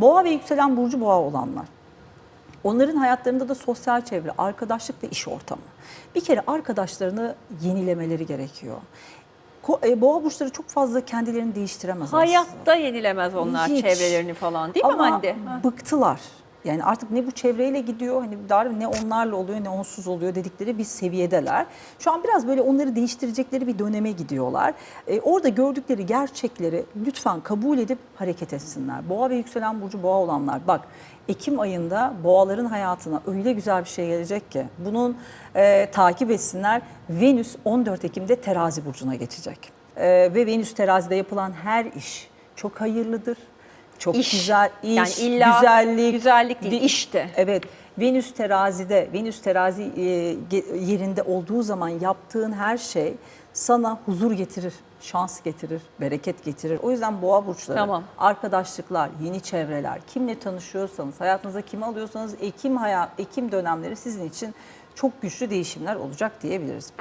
Boğa ve yükselen burcu boğa olanlar. Onların hayatlarında da sosyal çevre, arkadaşlık ve iş ortamı. Bir kere arkadaşlarını yenilemeleri gerekiyor. E, Boğa burçları çok fazla kendilerini değiştiremez aslında. Hayatta yenilemez onlar Hiç. çevrelerini falan değil mi Ama Hande? Ha. bıktılar. Yani artık ne bu çevreyle gidiyor, hani dar ne onlarla oluyor ne onsuz oluyor dedikleri bir seviyedeler. Şu an biraz böyle onları değiştirecekleri bir döneme gidiyorlar. Ee, orada gördükleri gerçekleri lütfen kabul edip hareket etsinler. Boğa ve yükselen burcu boğa olanlar bak Ekim ayında boğaların hayatına öyle güzel bir şey gelecek ki bunun e, takip etsinler. Venüs 14 Ekim'de terazi burcuna geçecek. Ee, ve Venüs terazide yapılan her iş çok hayırlıdır. Çok İş. güzel iş, Yani illa güzellik. güzellik değil, bir- işte. Evet. Venüs terazide, Venüs terazi e, yerinde olduğu zaman yaptığın her şey sana huzur getirir, şans getirir, bereket getirir. O yüzden boğa burçları, Tamam. arkadaşlıklar, yeni çevreler, kimle tanışıyorsanız, hayatınıza kimi alıyorsanız Ekim hayat, Ekim dönemleri sizin için çok güçlü değişimler olacak diyebiliriz.